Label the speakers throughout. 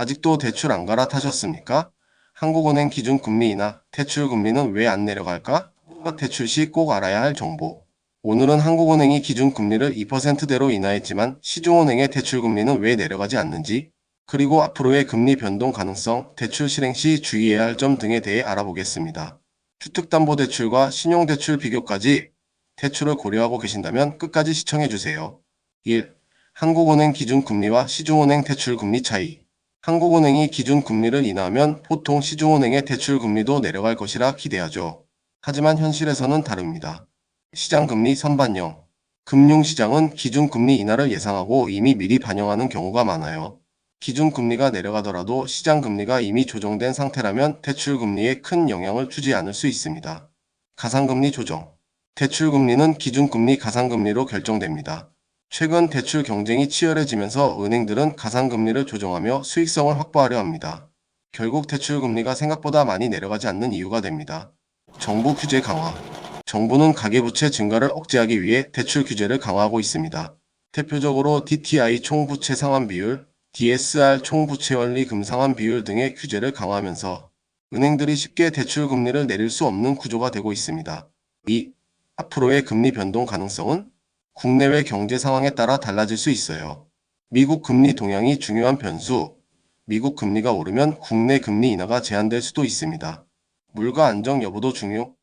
Speaker 1: 아직도 대출 안 갈아타셨습니까? 한국은행 기준 금리 인하, 대출 금리는 왜 안 내려갈까? 대출 시 꼭 알아야 할 정보. 오늘은 한국은행이 기준 금리를 2%대로 인하했지만 시중은행의 대출 금리는 왜 내려가지 않는지, 그리고 앞으로의 금리 변동 가능성, 대출 실행 시 주의해야 할 점 등에 대해 알아보겠습니다. 주택담보대출과 신용대출 비교까지 대출을 고려하고 계신다면 끝까지 시청해주세요. 1. 한국은행 기준 금리와 시중은행 대출 금리 차이. 한국은행이 기준 금리를 인하하면 보통 시중은행의 대출 금리도 내려갈 것이라 기대하죠. 하지만 현실에서는 다릅니다. 시장금리 선반영. 금융시장은 기준금리 인하를 예상하고 이미 미리 반영하는 경우가 많아요. 기준금리가 내려가더라도 시장금리가 이미 조정된 상태라면 대출금리에 큰 영향을 주지 않을 수 있습니다. 가상금리 조정. 대출금리는 기준금리 가상금리로 결정됩니다. 최근 대출 경쟁이 치열해지면서 은행들은 가상금리를 조정하며 수익성을 확보하려 합니다. 결국 대출금리가 생각보다 많이 내려가지 않는 이유가 됩니다. 정부 규제 강화. 정부는 가계부채 증가를 억제하기 위해 대출 규제를 강화하고 있습니다. 대표적으로 DTI 총부채 상환 비율, DSR 총부채 원리 금상환 비율 등의 규제를 강화하면서 은행들이 쉽게 대출 금리를 내릴 수 없는 구조가 되고 있습니다. 2. 앞으로의 금리 변동 가능성은 국내외 경제 상황에 따라 달라질 수 있어요. 미국 금리 동향이 중요한 변수. 미국 금리가 오르면 국내 금리 인하가 제한될 수도 있습니다. 물가 안정 여부도 중요.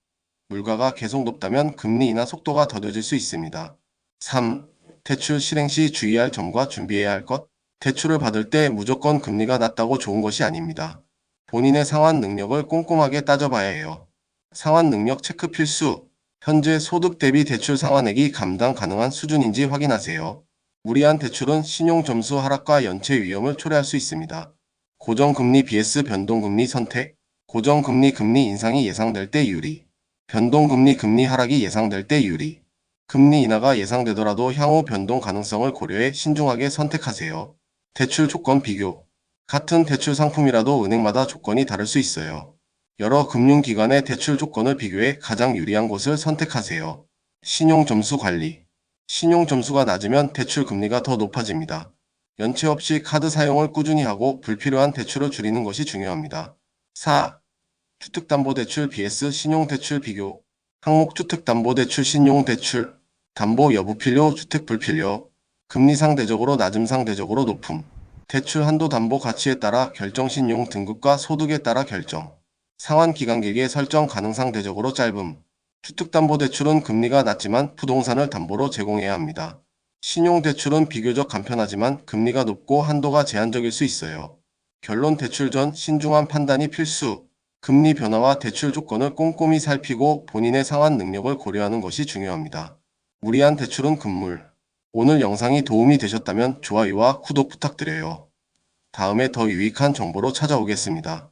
Speaker 1: 물가가 계속 높다면 금리 인하 속도가 더뎌질 수 있습니다. 3. 대출 실행 시 주의할 점과 준비해야 할 것. 대출을 받을 때 무조건 금리가 낮다고 좋은 것이 아닙니다. 본인의 상환 능력을 꼼꼼하게 따져봐야 해요. 상환 능력 체크 필수. 현재 소득 대비 대출 상환액이 감당 가능한 수준인지 확인하세요. 무리한 대출은 신용 점수 하락과 연체 위험을 초래할 수 있습니다. 고정금리 vs 변동금리 선택. 고정금리 금리 인상이 예상될 때 유리. 변동금리 금리 하락이 예상될 때 유리. 금리 인하가 예상되더라도 향후 변동 가능성을 고려해 신중하게 선택하세요. 대출 조건 비교. 같은 대출 상품이라도 은행마다 조건이 다를 수 있어요. 여러 금융기관의 대출 조건을 비교해 가장 유리한 곳을 선택하세요. 신용 점수 관리. 신용 점수가 낮으면 대출 금리가 더 높아집니다. 연체 없이 카드 사용을 꾸준히 하고 불필요한 대출을 줄이는 것이 중요합니다. 4. 주택담보대출 vs 신용대출 비교. 항목 주택담보대출 신용대출. 담보 여부 필요 주택 불필요. 금리 상대적으로 낮음 상대적으로 높음. 대출 한도 담보 가치에 따라 결정 신용 등급과 소득에 따라 결정. 상환 기간 길게 설정 가능 상대적으로 짧음. 주택담보대출은 금리가 낮지만 부동산을 담보로 제공해야 합니다. 신용대출은 비교적 간편하지만 금리가 높고 한도가 제한적일 수 있어요. 결론 대출 전 신중한 판단이 필수. 금리 변화와 대출 조건을 꼼꼼히 살피고 본인의 상환 능력을 고려하는 것이 중요합니다. 무리한 대출은 금물. 오늘 영상이 도움이 되셨다면 좋아요와 구독 부탁드려요. 다음에 더 유익한 정보로 찾아오겠습니다.